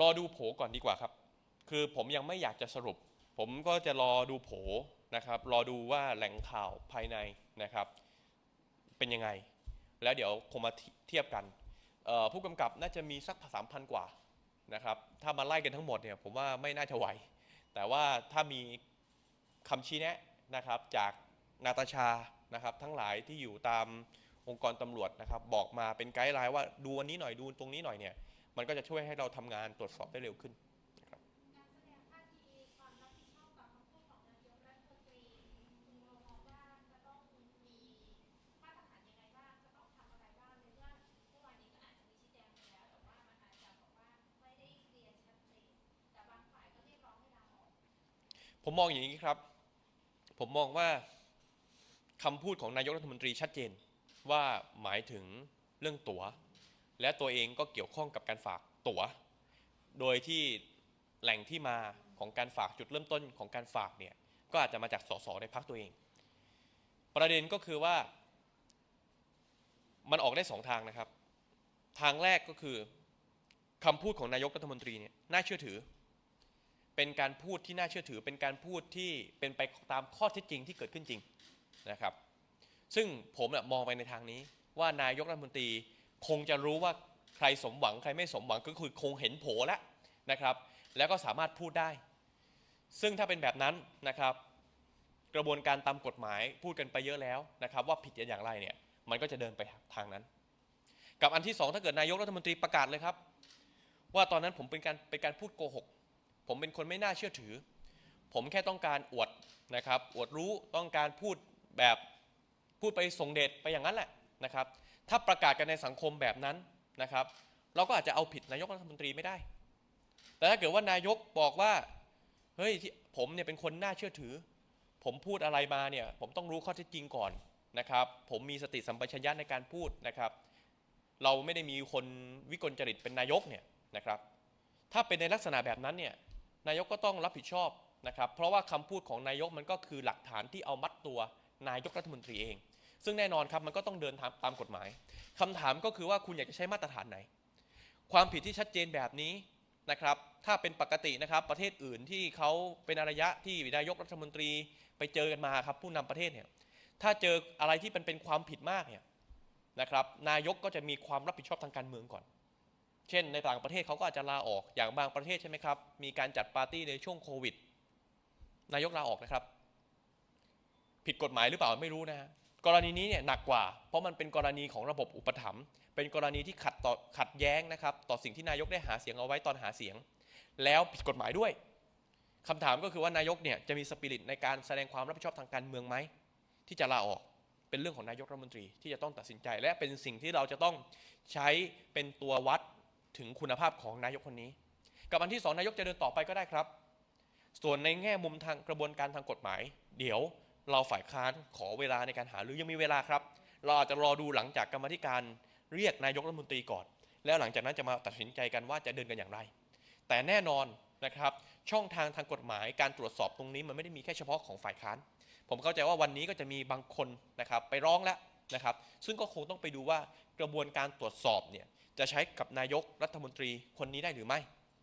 รอดูโผก่อนดีกว่าครับ คือผมยังไม่อยากจะสรุป ผมก็จะรอดูโผนะครับ รอดูว่าแหล่งข่าวภายในนะครับ เป็นยังไง แล้วเดี๋ยวคงมาเทียบกัน ผู้กำกับน่าจะมีสักสามพันกว่านะครับ ถ้ามาไล่กันทั้งหมดเนี่ยผมว่าไม่น่าจะไหว แต่ว่าถ้ามีคำชี้แนะนะครับจากนาตาชานะครับทั้งหลายที่อยู่ตามองค์กรตำรวจนะครับ บอกมาเป็นไกด์ไลน์ว่าดูอันนี้หน่อยดูตรงนี้หน่อยเนี่ย มันก็จะช่วยให้เราทำงานตรวจสอบได้เร็วขึ้นการแสดงท่าทีความรับผิดชอบกับคำพูดของนายกรัฐมมองว่าจะต้อยังไงบ้างนี้ครับผมมองอย่างนี้ครับ ผมมองว่าคำพูดของนายกรัฐมนตรีชัดเจนว่าหมายถึงเรื่องตั๋ว และตัวเองก็เกี่ยวข้องกับการฝากตั๋ว โดยที่แหล่งที่มาของการฝากจุดเริ่มต้นของการฝากเนี่ยก็อาจจะมาจากสสในพรรคตัวเอง ประเด็นก็คือว่ามันออกได้สองทางนะครับ ทางแรกก็คือคำพูดของนายกรัฐมนตรีเนี่ยน่าเชื่อถือ เป็นการพูดที่น่าเชื่อถือ เป็นการพูดที่เป็นไปตามข้อเท็จจริงที่เกิดขึ้นจริงนะครับ ซึ่งผมมองไปในทางนี้ว่านายกรัฐมนตรี คงจะรู้ว่าใครสมหวังใครไม่สมหวังก็คือคงเห็นโผล่แล้วนะครับ แล้วก็สามารถพูดได้ ซึ่งถ้าเป็นแบบนั้นนะครับ กระบวนการตามกฎหมายพูดกันไปเยอะแล้วนะครับ ว่าผิดอย่างไรเนี่ยมันก็จะเดินไปทางนั้น กับอันที่สองถ้าเกิดนายกรัฐมนตรีประกาศเลยครับ ว่าตอนนั้นผมเป็นการเป็นการพูดโกหกผมเป็นคนไม่น่าเชื่อถือ ผมแค่ต้องการอวดนะครับ อวดรู้ต้องการพูดแบบพูดไปส่งเดชไปอย่างนั้นแหละนะครับ ถ้าประกาศกันในสังคมแบบนั้นนะครับ เราก็อาจจะเอาผิดนายกรัฐมนตรีไม่ได้ แต่ถ้าเกิดว่านายกบอกว่าเฮ้ยที่ผมเนี่ยเป็นคนน่าเชื่อถือ ผมพูดอะไรมาเนี่ยผมต้องรู้ข้อเท็จจริงก่อนนะครับ ผมมีสติสัมปชัญญะในการพูดนะครับ เราไม่ได้มีคนวิกลจริตเป็นนายกเนี่ยนะครับ ถ้าเป็นในลักษณะแบบนั้นเนี่ยนายกก็ต้องรับผิดชอบนะครับ เพราะว่าคำพูดของนายกมันก็คือหลักฐานที่เอามัดตัวนายกรัฐมนตรีเอง ซึ่งแน่นอนครับมันก็ต้องเดินตามตามกฎหมายคำถามก็คือว่าคุณอยากจะใช้มาตรฐานไหน ความผิดที่ชัดเจนแบบนี้นะครับ ถ้าเป็นปกตินะครับ ประเทศอื่นที่เขาเป็นอารยะที่นายกรัฐมนตรีไปเจอกันมาครับ ผู้นำประเทศเนี่ยถ้าเจออะไรที่เป็นเป็นความผิดมากเนี่ยนะครับนายกก็จะมีความรับผิดชอบทางการเมืองก่อน เช่น ในต่างประเทศเขาก็อาจจะลาออกอย่างบางประเทศใช่ไหมครับ มีการจัดปาร์ตี้ในช่วงโควิด นายกลาออกนะครับ ผิดกฎหมายหรือเปล่าไม่รู้นะฮะ กรณีนี้เนี่ยหนักกว่า เพราะมันเป็นกรณีของระบบอุปถัมภ์เป็นกรณีที่ขัดต่อขัดแย้งนะครับต่อสิ่งที่นายกได้หาเสียงเอาไว้ตอนหาเสียง แล้วผิดกฎหมายด้วยคำถามก็คือว่านายกเนี่ยจะมีสปิริตในการแสดงความรับผิดชอบทางการเมืองไหมที่จะลาออกเป็นเรื่องของนายกรัฐมนตรีที่จะต้องตัดสินใจ และเป็นสิ่งที่เราจะต้องใช้เป็นตัววัดถึงคุณภาพของนายกคนนี้ กับอันที่สองนายกจะเดินต่อไปก็ได้ครับ ส่วนในแง่มุมทางกระบวนการทางกฎหมาย เดี๋ยว เราฝ่ายค้านขอเวลาในการหาหรือยังมีเวลาครับ เราอาจจะรอดูหลังจากกรรมธิการเรียกนายกรัฐมนตรีก่อน แล้วหลังจากนั้นจะมาตัดสินใจกันว่าจะเดินกันอย่างไร แต่แน่นอนนะครับช่องทางทางกฎหมายการตรวจสอบตรงนี้มันไม่ได้มีแค่เฉพาะของฝ่ายค้าน ผมเข้าใจว่าวันนี้ก็จะมีบางคนนะครับไปร้องแล้วนะครับซึ่งก็คงต้องไปดูว่ากระบวนการตรวจสอบเนี่ยจะใช้กับนายกรัฐมนตรีคนนี้ได้หรือไม่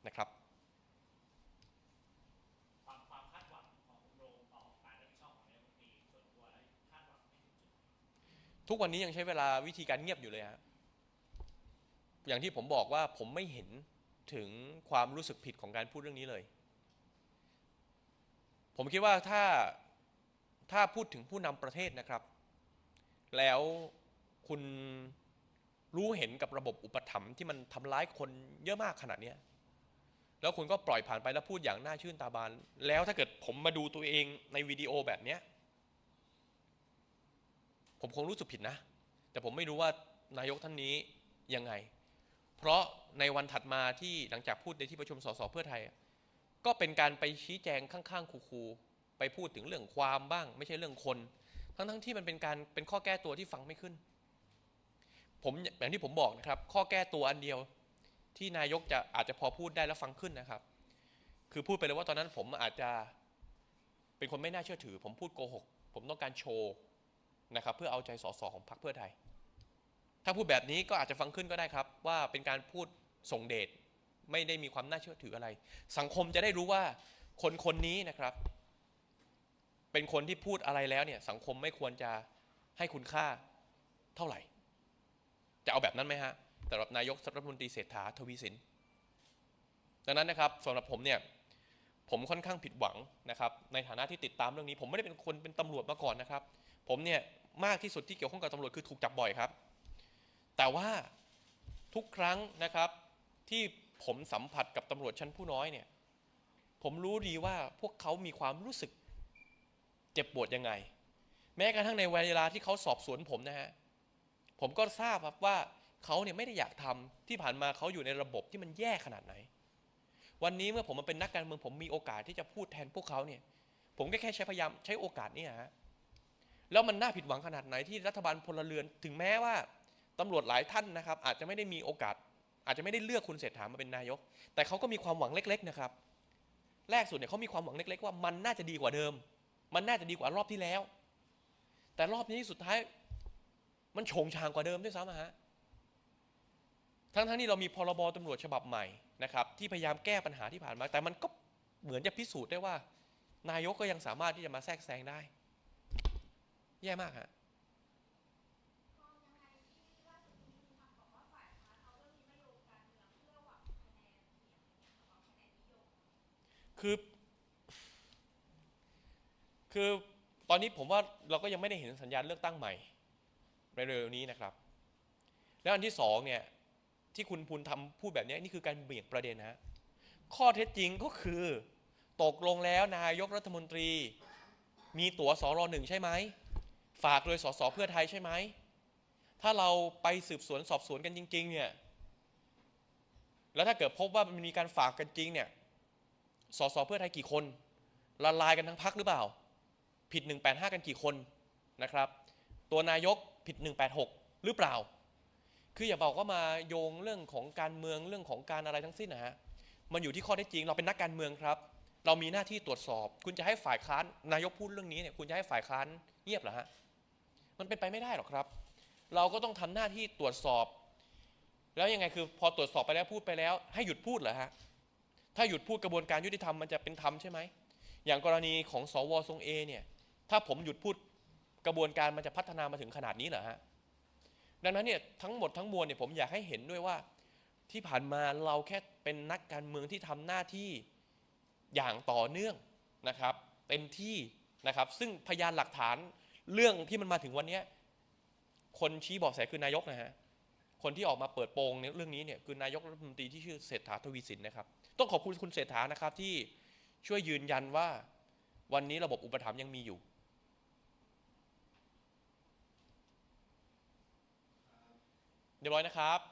นะครับ ทุกวันนี้ยังใช้เวลาวิธีการเงียบอยู่เลยฮะอย่างที่ผมบอกว่าผมไม่เห็นถึงความรู้สึกผิดของการพูดเรื่องนี้เลย ผมคิดว่าถ้าถ้าพูดถึงผู้นำประเทศนะครับ แล้วคุณรู้เห็นกับระบบอุปถัมภ์ที่มันทำร้ายคนเยอะมากขนาดนี้แล้วคุณก็ปล่อยผ่านไปแล้วพูดอย่างน่าชื่นตาบาน แล้วถ้าเกิดผมมาดูตัวเองในวิดีโอแบบนี้ ผมคงรู้สึกผิดนะ แต่ผมไม่รู้ว่านายกท่านนี้ยังไง เพราะในวันถัดมาที่หลังจากพูดในที่ประชุมสสเพื่อไทย ก็เป็นการไปชี้แจงข้างๆคูๆไปพูดถึงเรื่องความบ้าง ไม่ใช่เรื่องคน ทั้งๆที่มันเป็นการเป็นข้อแก้ตัวที่ฟังไม่ขึ้น ผมอย่างที่ผมบอกนะครับ ข้อแก้ตัวอันเดียวที่นายกจะอาจจะพอพูดได้แล้วฟังขึ้นนะครับ คือพูดไปเลยว่าตอนนั้นผมอาจจะเป็นคนไม่น่าเชื่อถือ ผมพูดโกหก ผมต้องการโชว์ นะครับเพื่อเอาใจสสของพรรคเพื่อไทย ถ้าพูดแบบนี้ก็อาจจะฟังขึ้นก็ได้ครับ ว่าเป็นการพูดส่งเดชไม่ได้มีความน่าเชื่อถืออะไร สังคมจะได้รู้ว่าคนคนนี้นะครับ เป็นคนที่พูดอะไรแล้วเนี่ยสังคมไม่ควรจะให้คุณค่าเท่าไหร่ จะเอาแบบนั้นไหมฮะสำหรับนายกรัฐมนตรีเศรษฐาทวีสินดังนั้นนะครับสำหรับผมเนี่ย ผมค่อนข้างผิดหวังนะครับในฐานะที่ติดตามเรื่องนี้ ผมไม่ได้เป็นคนเป็นตำรวจมาก่อนนะครับ ผมเนี่ยมากที่สุดที่เกี่ยวข้องกับตำรวจคือถูกจับบ่อยครับ แต่ว่าทุกครั้งนะครับที่ผมสัมผัสกับตำรวจชั้นผู้น้อยเนี่ยผมรู้ดีว่าพวกเขามีความรู้สึกเจ็บปวดยังไง แม้กระทั่งในเวลาที่เขาสอบสวนผมนะฮะผมก็ทราบครับว่าเขาเนี่ยไม่ได้อยากทำที่ผ่านมาเขาอยู่ในระบบที่มันแย่ขนาดไหน วันนี้เมื่อผมมาเป็นนักการเมืองผมมีโอกาสที่จะพูดแทนพวกเขาเนี่ยผมก็แค่ใช้พยายามใช้โอกาสนี้ฮะแล้วมันน่าผิดหวังขนาดไหนที่รัฐบาลพลเรือน ถึงแม้ว่าตำรวจหลายท่านนะครับ อาจจะไม่ได้มีโอกาส อาจจะไม่ได้เลือกคุณเศรษฐามาเป็นนายก แต่เขาก็มีความหวังเล็ก ๆ นะครับ แรกสุดเนี่ยเขามีความหวังเล็ก ๆ ว่ามันน่าจะดีกว่าเดิม มันน่าจะดีกว่ารอบที่แล้ว แต่รอบนี้สุดท้าย มันโฉงฉางกว่าเดิมด้วยซ้ำอะฮะ ทั้งๆที่เรามีพรบตำรวจฉบับใหม่นะครับที่พยายามแก้ปัญหาที่ผ่านมา แต่มันก็เหมือนจะพิสูจน์ได้ว่า นายกก็ยังสามารถที่จะมาแทรกแซงได้ แย่มากฮะคือคือตอนนี้ผมว่าเราก็ยังไม่ได้เห็นสัญญาณเลือกตั้งใหม่ในเร็วๆนี้นะครับ แล้วอันที่สองเนี่ย ที่คุณพูนทำพูดแบบนี้นี่คือการเบี่ยงประเด็นนะฮะข้อเท็จจริงก็คือ ตกลงแล้วนายกรัฐมนตรี มีตั๋วสรหนึ่งใช่ไหมฝากโดยสสเพื่อไทยใช่ไหมถ้าเราไปสืบสวนสอบสวนกันจริง ๆ เนี่ย แล้วถ้าเกิดพบว่ามันมีการฝากกันจริงเนี่ย สสเพื่อไทยกี่คน ละลายกันทั้งพักหรือเปล่า ผิด 185 กันกี่คนนะครับ ตัวนายกผิด 186 หรือเปล่า คืออย่าบอกว่ามาโยงเรื่องของการเมืองเรื่องของการอะไรทั้งสิ้นนะฮะมันอยู่ที่ข้อเท็จจริง เราเป็นนักการเมืองครับ เรามีหน้าที่ตรวจสอบ คุณจะให้ฝ่ายค้านนายกพูดเรื่องนี้เนี่ยคุณจะให้ฝ่ายค้านเงียบเหรอฮะมันเป็นไปไม่ได้หรอกครับ เราก็ต้องทำหน้าที่ตรวจสอบ แล้วยังไงคือพอตรวจสอบไปแล้วพูดไปแล้ว ให้หยุดพูดเหรอฮะถ้าหยุดพูดกระบวนการยุติธรรมมันจะเป็นธรรมใช่ไหมอย่างกรณีของสวทรงเอเนี่ยถ้าผมหยุดพูดกระบวนการมันจะพัฒนามาถึงขนาดนี้เหรอฮะ ดังนั้นเนี่ยทั้งหมดทั้งมวลเนี่ยผมอยากให้เห็นด้วยว่าที่ผ่านมาเราแค่เป็นนักการเมืองที่ทำหน้าที่อย่างต่อเนื่องนะครับเต็มที่นะครับ ซึ่งพยานหลักฐานเรื่องที่มันมาถึงวันนี้คนชี้เบอกแสคือนายกนะฮะคนที่ออกมาเปิดโปงในเรื่องนี้เนี่ยคือนายกรัฐมนตรีที่ชื่อเศรษฐาทวีสินนะครับ ต้องขอบคุณคุณเศรษฐานะครับที่ช่วยยืนยันว่าวันนี้ระบบอุปถัมภ์ยังมีอยู่ เรียบร้อยนะครับ